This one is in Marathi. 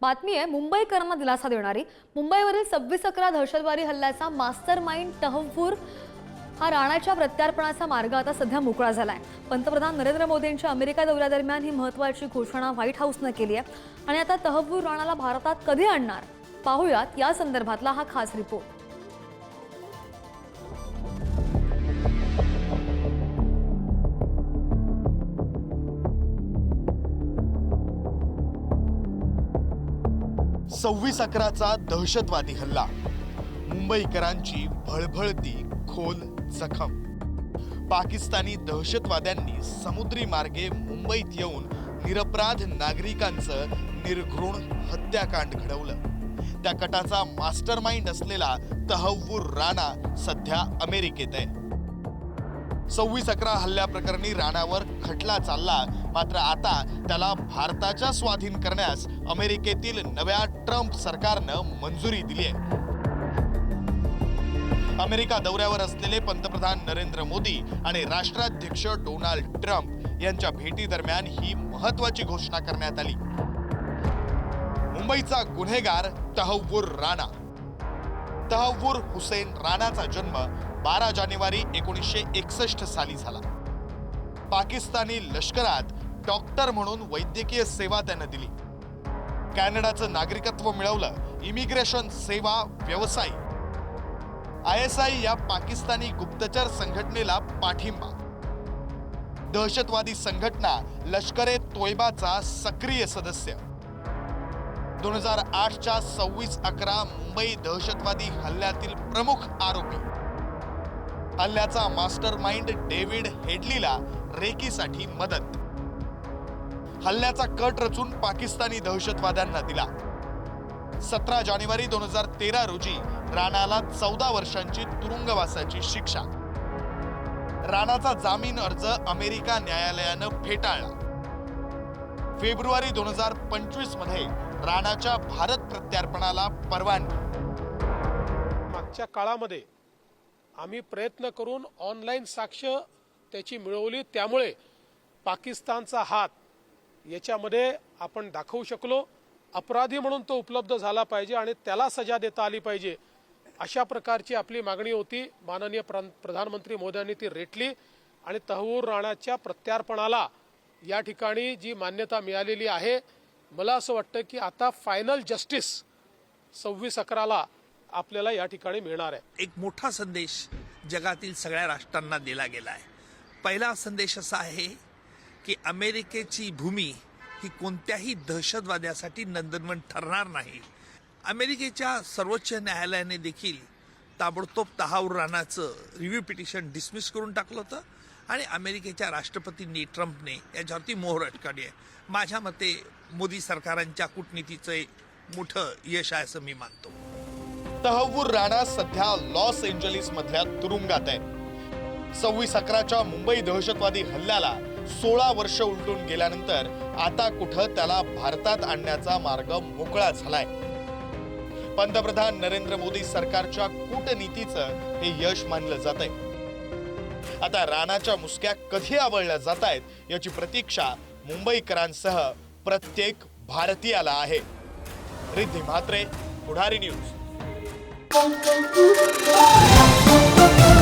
बातमी आहे मुंबईकरांना दिलासा देणारी. मुंबईवरील सव्वीस अकरा दहशतवादी हल्ल्याचा मास्टर माइंड तहव्वूर हा राणाच्या प्रत्यार्पणाचा मार्ग आता सध्या मोकळा झाला आहे पंतप्रधान नरेंद्र मोदींच्या अमेरिका दौऱ्यादरम्यान ही महत्वाची घोषणा व्हाईट हाऊसनं केली आहे. आणि आता तहवूर राणाला भारतात कधी आणणार? पाहुयात या संदर्भातला हा खास रिपोर्ट. सव्वीस अकराचा दहशतवादी हल्ला. मुंबईकरांची भळभळती खोल जखम. पाकिस्तानी दहशतवाद्यांनी समुद्री मार्गे मुंबईत येऊन निरपराध नागरिकांचं निर्घृण हत्याकांड घडवलं. त्या कटाचा मास्टर माइंड असलेला तहव्वूर राणा सध्या अमेरिकेत आहे. सव्वीस अकरा हल्ल्याप्रकरणी राणावर खटला चालला. मात्र आता त्याला भारताच्या स्वाधीन करण्यास अमेरिकेतील नव्या ट्रम्प सरकारनं मंजुरी दिली आहे. अमेरिका दौऱ्यावर असलेले पंतप्रधान नरेंद्र मोदी आणि राष्ट्राध्यक्ष डोनाल्ड ट्रम्प यांच्या भेटी दरम्यान ही महत्वाची घोषणा करण्यात आली. मुंबईचा गुन्हेगार तहव्वूर राणा. तहव्वूर हुसेन राणाचा जन्म बारा जानेवारी एकोणीसशे एकसष्ट साली झाला. पाकिस्तानी लष्करात डॉक्टर म्हणून वैद्यकीय सेवा त्यानं दिली. कॅनडाचं नागरिकत्व मिळवलं इमिग्रेशन सेवा व्यवसाय. आय एस आय या पाकिस्तानी गुप्तचर संघटनेला पाठिंबा. दहशतवादी संघटना लष्करे तोयबाचा सक्रिय सदस्य. दोन हजार आठच्या सव्वीस अकरा मुंबई दहशतवादी हल्ल्यातील प्रमुख आरोपी. हल्ल्याचा मास्टर माइंड डेव्हिड हेडलीला रेकीसाठी मदत. हल्ल्याचा कट रचून पाकिस्तानी दहशतवाद्यांना दिला. सतरा जानेवारी दोन हजार तेरा रोजी राणाला चौदा वर्षांची तुरुंगवासाची शिक्षा. राणाचा जामीन अर्ज अमेरिका न्यायालयानं फेटाळला. फेब्रुवारी दोन हजार पंचवीसमध्ये राणाच्या भारत प्रत्यार्पणाला परवानगी. मागच्या काळामध्ये आम्ही प्रयत्न करून ऑनलाईन साक्ष त्याची मिळवली. त्यामुळे पाकिस्तानचा हात याच्यामध्ये आपण दाखवू शकलो. अपराधी म्हणून तो उपलब्ध झाला पाहिजे आणि त्याला सजा देता आली पाहिजे अशा प्रकारची आपली मागणी होती. माननीय प्रधानमंत्री मोदयांनी ती रेटली आणि तहवूर राणाच्या प्रत्यार्पणाला या ठिकाणी जी मान्यता मिळालेली आहे. मला असं वाटतं की आता फायनल जस्टिस सव्वीस अकराला आपल्याला या ठिकाणी मिळणार आहे. एक मोठा संदेश जगातील सगळ्या राष्ट्रांना दिला गेला आहे. पहिला संदेश असा आहे की अमेरिकेची भूमी ही कोणत्याही दहशतवाद्यासाठी नंदनवन ठरणार नाही. अमेरिकेच्या सर्वोच्च न्यायालयाने देखील ताबडतोब तहावर राणाचं रिव्ह्यू पिटिशन डिसमिस करून टाकलं होतं आणि अमेरिकेच्या राष्ट्रपतींनी ट्रम्पने याच्यावरती मोहर अटकावली आहे. माझ्या मते मोदी सरकारांच्या कूटनीतीचं मोठं यश आहे असं मी मानतो. तहवूर राणा सध्या लॉस एंजलिस मधल्या तुरुंगात आहे सव्वीस अकराच्या मुंबई दहशतवादी हल्ल्याला सोळा वर्ष उलटून गेल्यानंतर आता कुठं त्याला भारतात आणण्याचा मार्ग मोकळा झालाय. पंतप्रधान नरेंद्र मोदी सरकारच्या कूटनीतीचं हे यश मानलं जात आहे आता राणाच्या मुसक्या कधी आवळल्या जात आहेत याची प्रतीक्षा मुंबईकरांसह प्रत्येक भारतीयाला आहे. Riddhi Mhatre Pudhari news. Pum, pum, pum.